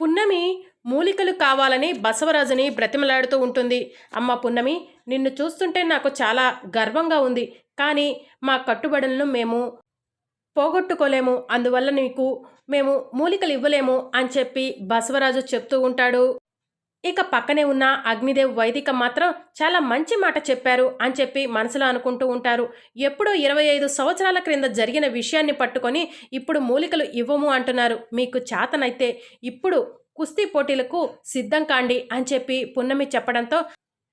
పున్నమి మూలికలు కావాలని బసవరాజుని బ్రతిమలాడుతూ ఉంటుంది. అమ్మ పున్నమి నిన్ను చూస్తుంటే నాకు చాలా గర్వంగా ఉంది. కానీ మా కట్టుబడులను మేము పోగొట్టుకోలేము. అందువల్ల నీకు మేము మూలికలు ఇవ్వలేము అని చెప్పి బసవరాజు చెప్తూ ఉంటాడు. ఇక పక్కనే ఉన్న అగ్నిదేవ్ వైదిక మాత్రం చాలా మంచి మాట చెప్పారు అని చెప్పి మనసులో అనుకుంటూ ఉంటారు. ఎప్పుడో ఇరవై ఐదు సంవత్సరాల క్రింద జరిగిన విషయాన్ని పట్టుకొని ఇప్పుడు మూలికలు ఇవ్వము అంటున్నారు. మీకు చేతనైతే ఇప్పుడు కుస్తీ పోటీలకు సిద్ధం కాండి అని చెప్పి పున్నమి చెప్పడంతో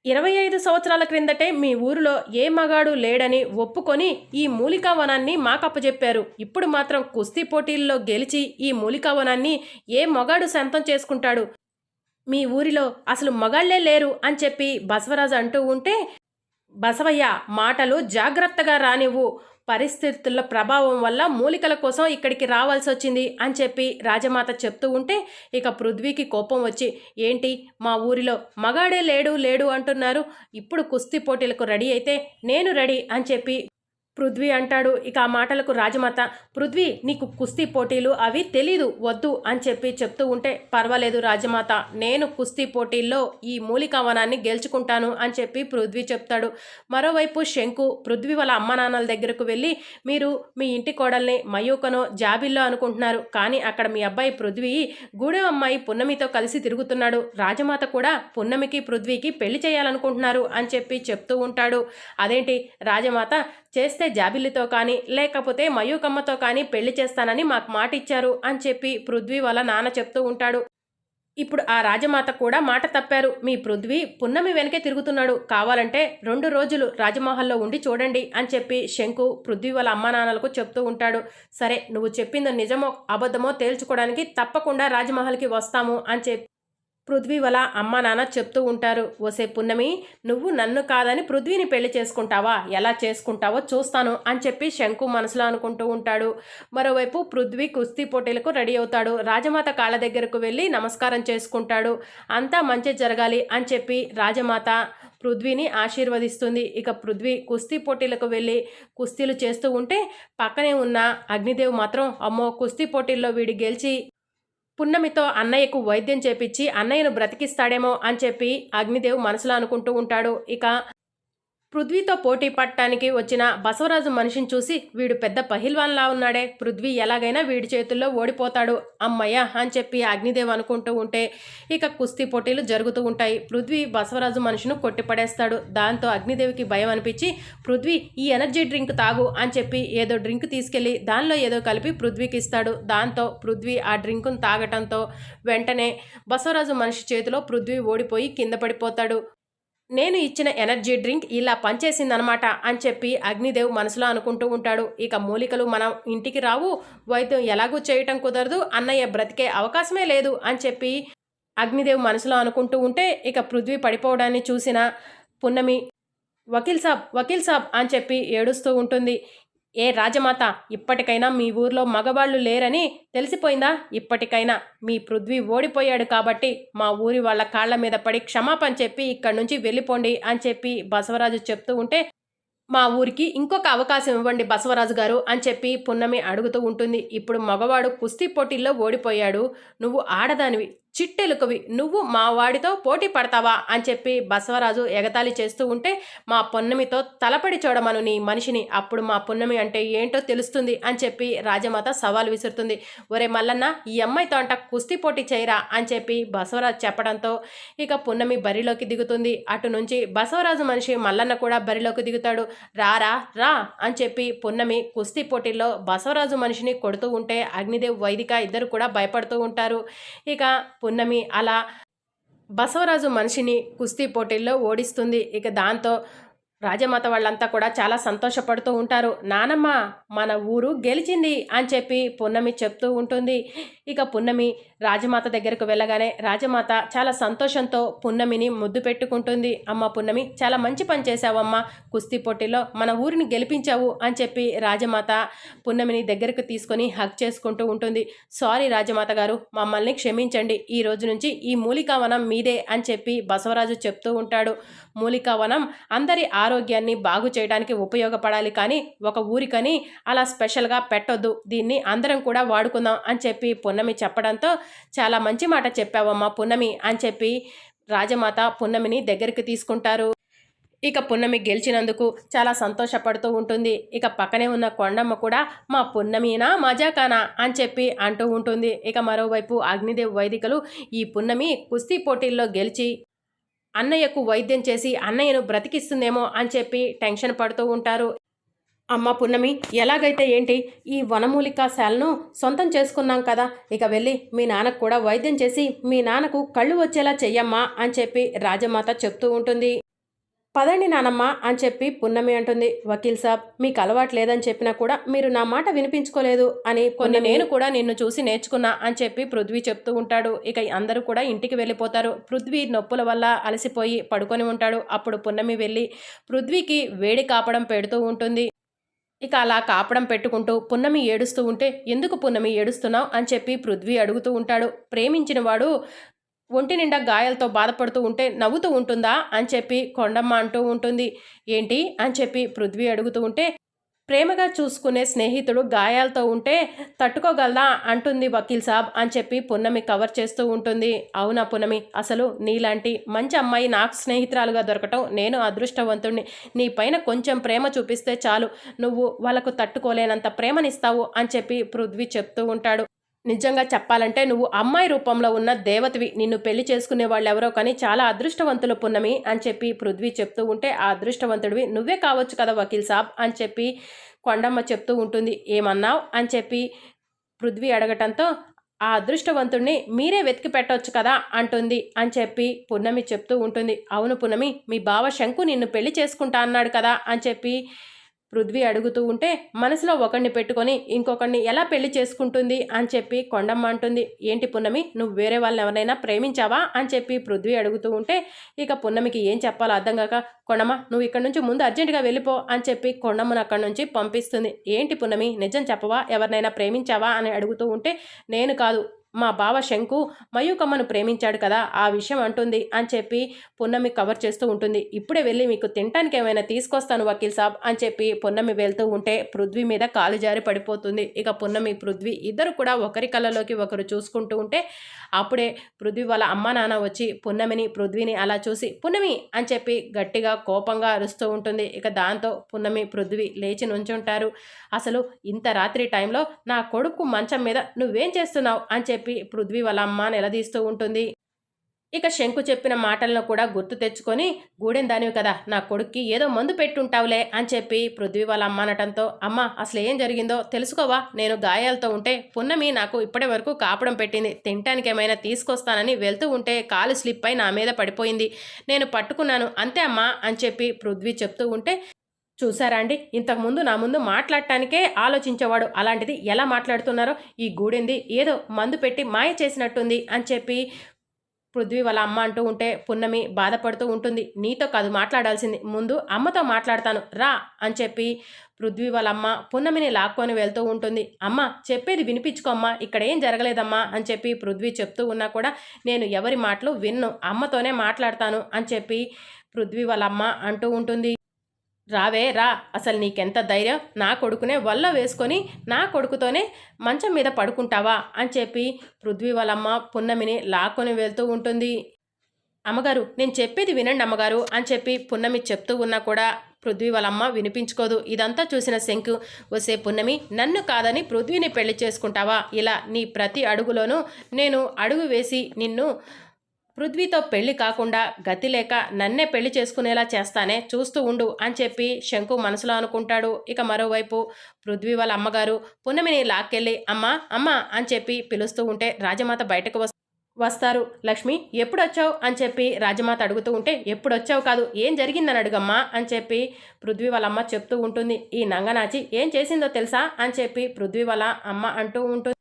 ఇరవై ఐదు సంవత్సరాల క్రిందటే మీ ఊరిలో ఏ మగాడు లేడని ఒప్పుకొని ఈ మూలికా వనాన్ని మాకప్పచెప్పారు ఇప్పుడు మాత్రం కుస్తీ పోటీల్లో గెలిచి ఈ మూలికా వనాన్ని ఏ మగాడు సొంతం చేసుకుంటాడు? మీ ఊరిలో అసలు మగాళ్ళే లేరు అని చెప్పి బసవరాజు అంటూ ఉంటే బసవయ్య మాటలు జాగ్రత్తగా రానివ్వు. పరిస్థితుల ప్రభావం వల్ల మూలికల కోసం ఇక్కడికి రావాల్సి వచ్చింది అని చెప్పి రాజమాత చెప్తూ ఉంటే ఇక పృథ్వీకి కోపం వచ్చి ఏంటి మా ఊరిలో మగాడే లేడు లేడు అంటున్నారు. ఇప్పుడు కుస్తీ పోటీలకు రెడీ అయితే నేను రెడీ అని చెప్పి పృథ్వీ అంటాడు. ఇక ఆ మాటలకు రాజమాత పృథ్వీ నీకు కుస్తీ పోటీలు అవి తెలీదు వద్దు అని చెప్పి చెప్తూ ఉంటే పర్వాలేదు రాజమాత నేను కుస్తీ పోటీల్లో ఈ మూలికావనాన్ని గెలుచుకుంటాను అని చెప్పి పృథ్వీ చెప్తాడు. మరోవైపు శంకు పృథ్వీ వాళ్ళ అమ్మ నాన్నల దగ్గరకు వెళ్ళి మీరు మీ ఇంటి కోడల్ని మయూకనో జాబిల్లో అనుకుంటున్నారు కానీ అక్కడ మీ అబ్బాయి పృథ్వీ గూడెం అమ్మాయి పున్నమితో కలిసి తిరుగుతున్నాడు. రాజమాత కూడా పున్నమికి పృథ్వీకి పెళ్ళి చేయాలనుకుంటున్నారు అని చెప్పి చెప్తూ ఉంటాడు. అదేంటి? రాజమాత చేస్తే జాబిల్లితో కానీ లేకపోతే మయూకమ్మతో కానీ పెళ్ళి చేస్తానని మాకు మాట ఇచ్చారు అని చెప్పి పృథ్వీ వాళ్ళ నాన్న చెప్తూ ఉంటాడు. ఇప్పుడు ఆ రాజమాత కూడా మాట తప్పారు. మీ పృథ్వీ పున్నమి వెనకే తిరుగుతున్నాడు. కావాలంటే రెండు రోజులు రాజమహల్లో ఉండి చూడండి అని చెప్పి శంకు పృథ్వీ వాళ్ళ అమ్మా నాన్నలకు చెప్తూ ఉంటాడు. సరే నువ్వు చెప్పింది నిజమో అబద్ధమో తేల్చుకోవడానికి తప్పకుండా రాజమహల్కి వస్తాము అని చెప్పి పృథ్వీ వల్ల అమ్మ నాన్న చెప్తూ ఉంటారు ఓసే పున్నమి నువ్వు నన్ను కాదని పృథ్వీని పెళ్ళి చేసుకుంటావా? ఎలా చేసుకుంటావో చూస్తాను అని చెప్పి శంకు మనసులో అనుకుంటూ ఉంటాడు. మరోవైపు పృథ్వీ కుస్తీ పోటీలకు రెడీ అవుతాడు. రాజమాత కాళ్ళ దగ్గరకు వెళ్ళి నమస్కారం చేసుకుంటాడు. అంతా మంచి జరగాలి అని చెప్పి రాజమాత పృథ్వీని ఆశీర్వదిస్తుంది. ఇక పృథ్వీ కుస్తీ పోటీలకు వెళ్ళి కుస్తీలు చేస్తూ ఉంటే పక్కనే ఉన్న అగ్నిదేవ్ మాత్రం అమ్మో కుస్తీ పోటీల్లో వీడి గెలిచి పున్నమితో అన్నయ్యకు వైద్యం చేపించి అన్నయ్యను బ్రతికిస్తాడేమో అని చెప్పి అగ్నిదేవ్ మనసులో అనుకుంటూ ఉంటాడు. ఇక పృథ్వీతో పోటీ పట్టడానికి వచ్చిన బసవరాజు మనిషిని చూసి వీడు పెద్ద పహిల్వాన్లా ఉన్నాడే. పృథ్వీ ఎలాగైనా వీడి చేతుల్లో ఓడిపోతాడు. అమ్మయ్య అని చెప్పి అగ్నిదేవ్ అనుకుంటూ ఉంటే ఇక కుస్తీ పోటీలు జరుగుతూ ఉంటాయి. పృథ్వీ బసవరాజు మనిషిని కొట్టిపడేస్తాడు. దాంతో అగ్నిదేవికి భయం అనిపించి పృథ్వీ ఈ ఎనర్జీ డ్రింక్ తాగు అని చెప్పి ఏదో డ్రింక్ తీసుకెళ్ళి దానిలో ఏదో కలిపి పృథ్వీకి ఇస్తాడు. దాంతో పృథ్వీ ఆ డ్రింకును తాగటంతో వెంటనే బసవరాజు మనిషి చేతిలో పృథ్వీ ఓడిపోయి కింద పడిపోతాడు. నేను ఇచ్చిన ఎనర్జీ డ్రింక్ ఇలా పనిచేసిందనమాట అని చెప్పి అగ్నిదేవ్ మనసులో అనుకుంటూ ఉంటాడు. ఇక మూలికలు మనం ఇంటికి రావు వైద్యం ఎలాగూ చేయటం కుదరదు అన్నయ్య బ్రతికే అవకాశమే లేదు అని చెప్పి అగ్నిదేవ్ మనసులో అనుకుంటూ ఉంటే ఇక పృథ్వీ పడిపోవడాన్ని చూసిన పున్నమి వకీల్ సాబ్ వకీల్ సాబ్ అని చెప్పి ఏడుస్తూ ఉంటుంది. ఏ రాజమాత ఇప్పటికైనా మీ ఊర్లో మగవాళ్ళు లేరని తెలిసిపోయిందా? ఇప్పటికైనా మీ పృథ్వీ ఓడిపోయాడు కాబట్టి మా ఊరి వాళ్ళ కాళ్ళ మీద పడి క్షమాపణ చెప్పి ఇక్కడి నుంచి వెళ్ళిపోండి అని చెప్పి బసవరాజు చెప్తూ ఉంటే మా ఊరికి ఇంకొక అవకాశం ఇవ్వండి బసవరాజు గారు అని చెప్పి పున్నమి అడుగుతూ ఉంటుంది. ఇప్పుడు మగవాడు కుస్తీ పోటీల్లో ఓడిపోయాడు. నువ్వు ఆడదానివి. చిట్టెలుకవి. నువ్వు మా వాడితో పోటీ పడతావా? అని చెప్పి బసవరాజు ఎగతాళి చేస్తూ ఉంటే మా పొన్నమితో తలపడి చూడమను నీ మనిషిని. అప్పుడు మా పొన్నమి అంటే ఏంటో తెలుస్తుంది అని చెప్పి రాజమాత సవాల్ విసురుతుంది. ఒరే మల్లన్న ఈ అమ్మాయితో అంట కుస్తీ పోటీ చేయరా? అని చెప్పి బసవరాజు చెప్పడంతో ఇక పున్నమి బరిలోకి దిగుతుంది. అటు నుంచి బసవరాజు మనిషి మల్లన్న కూడా బరిలోకి దిగుతాడు. రారా రా అని చెప్పి పున్నమి కుస్తీ పోటీల్లో బసవరాజు మనిషిని కొడుతూ ఉంటే అగ్నిదేవ్ వైదిక ఇద్దరు కూడా భయపడుతూ ఉంటారు. ఇక పున్నమి అలా బసవరాజు మనిషిని కుస్తీ పోటీల్లో ఓడిస్తుంది. ఇక దాంతో రాజమాత వాళ్ళంతా కూడా చాలా సంతోషపడుతూ ఉంటారు. నానమ్మ మన ఊరు గెలిచింది అని చెప్పి పున్నమి చెప్తూ ఉంటుంది. ఇక పున్నమి రాజమాత దగ్గరకు వెళ్ళగానే రాజమాత చాలా సంతోషంతో పున్నమిని ముద్దు పెట్టుకుంటుంది. అమ్మ పున్నమి చాలా మంచి పని చేశావమ్మా. కుస్తీ పోటీలో మన ఊరిని గెలిపించావు అని చెప్పి రాజమాత పున్నమిని దగ్గరకు తీసుకొని హక్ చేసుకుంటూ ఉంటుంది. సారీ రాజమాత గారు మమ్మల్ని క్షమించండి. ఈ రోజు నుంచి ఈ మూలికావనం మీదే అని చెప్పి బసవరాజు చెప్తూ ఉంటాడు. మూలికావనం అందరి ఆరు ఆరోగ్యాన్ని బాగు చేయడానికి ఉపయోగపడాలి కానీ ఒక ఊరికని అలా స్పెషల్గా పెట్టొద్దు. దీన్ని అందరం కూడా వాడుకుందాం అని చెప్పి పున్నమి చెప్పడంతో చాలా మంచి మాట చెప్పావమ్మా పున్నమి అని చెప్పి రాజమాత పున్నమిని దగ్గరికి తీసుకుంటారు. ఇక పున్నమి గెలిచినందుకు చాలా సంతోషపడుతూ ఉంటుంది. ఇక పక్కనే ఉన్న కొండమ్మ కూడా మా పున్నమినా మజాకానా అని చెప్పి అంటూ ఉంటుంది. ఇక మరోవైపు అగ్నిదేవ్ వైదికలు ఈ పున్నమి కుస్తీ పోటీల్లో గెలిచి అన్నయ్యకు వైద్యం చేసి అన్నయ్యను బ్రతికిస్తుందేమో అని చెప్పి టెన్షన్ పడుతూ ఉంటారు. అమ్మ పున్నమి ఎలాగైతే ఏంటి ఈ వనమూలికా శాలను సొంతం చేసుకున్నాం కదా ఇక వెళ్ళి మీ నాన్నకు కూడా వైద్యం చేసి మీ నాన్నకు కళ్ళు వచ్చేలా చెయ్యమ్మా అని చెప్పి రాజమాత చెప్తూ ఉంటుంది. పదండి నానమ్మ అని చెప్పి పున్నమి అంటుంది. వకీల్ సాబ్ మీకు అలవాటు లేదని చెప్పినా కూడా మీరు నా మాట వినిపించుకోలేదు అని కొన్ని నేను కూడా నిన్ను చూసి నేర్చుకున్నా అని చెప్పి పృథ్వీ చెప్తూ ఉంటాడు. ఇక అందరూ కూడా ఇంటికి వెళ్ళిపోతారు. పృథ్వీ నొప్పుల వల్ల అలసిపోయి పడుకొని ఉంటాడు. అప్పుడు పున్నమి వెళ్ళి పృథ్వీకి వేడి కాపడం పెడుతూ ఉంటుంది. ఇక అలా కాపడం పెట్టుకుంటూ పున్నమి ఏడుస్తూ ఉంటే ఎందుకు పున్నమి ఏడుస్తున్నావు? అని చెప్పి పృథ్వీ అడుగుతూ ఉంటాడు. ప్రేమించిన వాడు ఒంటి నిండా గాయాలతో బాధపడుతూ ఉంటే నవ్వుతూ ఉంటుందా అని చెప్పి కొండమ్మ అంటూ ఉంటుంది. ఏంటి? అని చెప్పి పృథ్వీ అడుగుతూ ఉంటే ప్రేమగా చూసుకునే స్నేహితుడు గాయాలతో ఉంటే తట్టుకోగలదా? అంటుంది వకీల్ సాబ్ అని చెప్పి పున్నమి కవర్ చేస్తూ ఉంటుంది. అవునా పున్నమి? అసలు నీలాంటి మంచి అమ్మాయి నాకు స్నేహితురాలుగా దొరకటం నేను అదృష్టవంతుణ్ణి. నీ పైన కొంచెం ప్రేమ చూపిస్తే చాలు. నువ్వు వాళ్ళకు తట్టుకోలేనంత ప్రేమనిస్తావు అని చెప్పి పృథ్వీ చెప్తూ ఉంటాడు. నిజంగా చెప్పాలంటే నువ్వు అమ్మాయి రూపంలో ఉన్న దేవతవి. నిన్ను పెళ్ళి చేసుకునే వాళ్ళు ఎవరో కానీ చాలా అదృష్టవంతులు పున్నమి అని చెప్పి పృథ్వీ చెప్తూ ఉంటే ఆ అదృష్టవంతుడివి నువ్వే కావచ్చు కదా వకీల్ సాబ్ అని చెప్పి కొండమ్మ చెప్తూ ఉంటుంది. ఏమన్నావు? అని చెప్పి పృథ్వీ అడగటంతో ఆ అదృష్టవంతుడిని మీరే వెతికి పెట్టవచ్చు కదా అంటుంది. అని చెప్పి పున్నమి చెప్తూ ఉంటుంది. అవును పున్నమి మీ బావ శంకు నిన్ను పెళ్ళి చేసుకుంటా అన్నాడు కదా అని చెప్పి పృథ్వీ అడుగుతూ ఉంటే మనసులో ఒకరిని పెట్టుకొని ఇంకొకరిని ఎలా పెళ్ళి చేసుకుంటుంది? అని చెప్పి కొండమ్మ అంటుంది. ఏంటి పున్నమి నువ్వు వేరే వాళ్ళని ఎవరైనా ప్రేమించావా? అని చెప్పి పృథ్వీ అడుగుతూ ఉంటే ఇక పున్నమికి ఏం చెప్పాలో అర్థం కాక కొండమ్మ నువ్వు ఇక్కడ నుంచి ముందు అర్జెంటుగా వెళ్ళిపో అని చెప్పి కొండమ్మను అక్కడి నుంచి పంపిస్తుంది. ఏంటి పున్నమి నిజం చెప్పవా? ఎవరినైనా ప్రేమించావా? అని అడుగుతూ ఉంటే నేను కాదు మా బావ శంకు మయూకమ్మను ప్రేమించాడు కదా ఆ విషయం అంటుంది అని చెప్పి పున్నమి కవర్ చేస్తూ ఉంటుంది. ఇప్పుడే వెళ్ళి మీకు తినటానికి ఏమైనా తీసుకొస్తాను వకీల్ సాబ్ అని చెప్పి పున్నమి వెళ్తూ ఉంటే పృథ్వీ మీద కాలు జారి పడిపోతుంది. ఇక పున్నమి పృథ్వీ ఇద్దరు కూడా ఒకరి కళ్ళలోకి ఒకరు చూసుకుంటూ ఉంటే అప్పుడే పృథ్వీ వాళ్ళ అమ్మ నాన్న వచ్చి పున్నమిని పృథ్వీని అలా చూసి పున్నమి అని చెప్పి గట్టిగా కోపంగా అరుస్తూ ఉంటుంది. ఇక దాంతో పున్నమి పృథ్వీ లేచి నుంచుంటారు. అసలు ఇంత రాత్రి టైంలో నా కొడుకు మంచం మీద నువ్వేం చేస్తున్నావు? అని చెప్పి చెప్పి పృథ్వీ వాళ్ళ అమ్మ నిలదీస్తూ ఉంటుంది. ఇక శంకు చెప్పిన మాటలను కూడా గుర్తు తెచ్చుకొని గూడెం దానివి కదా నా కొడుక్కి ఏదో మందు పెట్టుంటావులే అని చెప్పి పృథ్వీ వాళ్ళ అమ్మ అనటంతో అమ్మ అసలు ఏం జరిగిందో తెలుసుకోవా నేను గాయాలతో ఉంటే పున్నమి నాకు ఇప్పటి వరకు కాపడం పెట్టింది. తినటానికి ఏమైనా తీసుకొస్తానని వెళ్తూ ఉంటే కాలు స్లిప్ అయి నా మీద పడిపోయింది. నేను పట్టుకున్నాను అంతే అమ్మా అని చెప్పి పృథ్వీ చెప్తూ ఉంటే చూసారా అండి? ఇంతకుముందు నా ముందు మాట్లాడటానికే ఆలోచించేవాడు. అలాంటిది ఎలా మాట్లాడుతున్నారో ఈ గూడింది ఏదో మందు పెట్టి మాయ చేసినట్టుంది అని చెప్పి పృథ్వీ వాళ్ళ అమ్మ అంటూ ఉంటే పున్నమి బాధపడుతూ ఉంటుంది. నీతో కాదు మాట్లాడాల్సింది. ముందు అమ్మతో మాట్లాడతాను. రా అని చెప్పి పృథ్వీ వాళ్ళ అమ్మ పున్నమిని లాక్కొని వెళ్తూ ఉంటుంది. అమ్మ చెప్పేది వినిపించుకోమ్మా ఇక్కడ ఏం జరగలేదమ్మా అని చెప్పి పృథ్వీ చెప్తూ ఉన్నా కూడా నేను ఎవరి మాటలు విన్ను. అమ్మతోనే మాట్లాడతాను అని చెప్పి పృథ్వీ వాళ్ళ అమ్మ అంటూ ఉంటుంది. రావే రా. అసలు నీకెంత ధైర్యం? నా కొడుకునే వల్ల వేసుకొని నా కొడుకుతోనే మంచం మీద పడుకుంటావా? అని చెప్పి పృథ్వీ వాళ్ళమ్మ పున్నమిని లాక్కొని వెళ్తూ ఉంటుంది. అమ్మగారు నేను చెప్పేది వినండి అమ్మగారు అని చెప్పి పున్నమి చెప్తూ ఉన్నా కూడా పృథ్వీ వాళ్ళమ్మ వినిపించుకోదు. ఇదంతా చూసిన శంకు వసే పున్నమి నన్ను కాదని పృథ్వీని పెళ్ళి చేసుకుంటావా? ఇలా నీ ప్రతి అడుగులోనూ నేను అడుగు వేసి నిన్ను పృథ్వీతో పెళ్ళి కాకుండా గతి లేక నన్నే పెళ్ళి చేసుకునేలా చేస్తానే చూస్తూ ఉండు అని చెప్పి శంకు మనసులో అనుకుంటాడు. ఇక మరోవైపు పృథ్వీ వాళ్ళ అమ్మగారు పున్నమిని లాక్కెళ్ళి అమ్మ అమ్మ అని చెప్పి పిలుస్తూ ఉంటే రాజమాత బయటకు వస్తు వస్తారు. లక్ష్మి ఎప్పుడొచ్చావు? అని చెప్పి రాజమాత అడుగుతూ ఉంటే ఎప్పుడు వచ్చావు కాదు ఏం జరిగిందని అడుగమ్మా అని చెప్పి పృథ్వీ వాళ్ళ అమ్మ చెప్తూ ఉంటుంది. ఈ నంగనాచి ఏం చేసిందో తెలుసా? అని చెప్పి పృథ్వీ వాళ్ళ అమ్మ అంటూ ఉంటుంది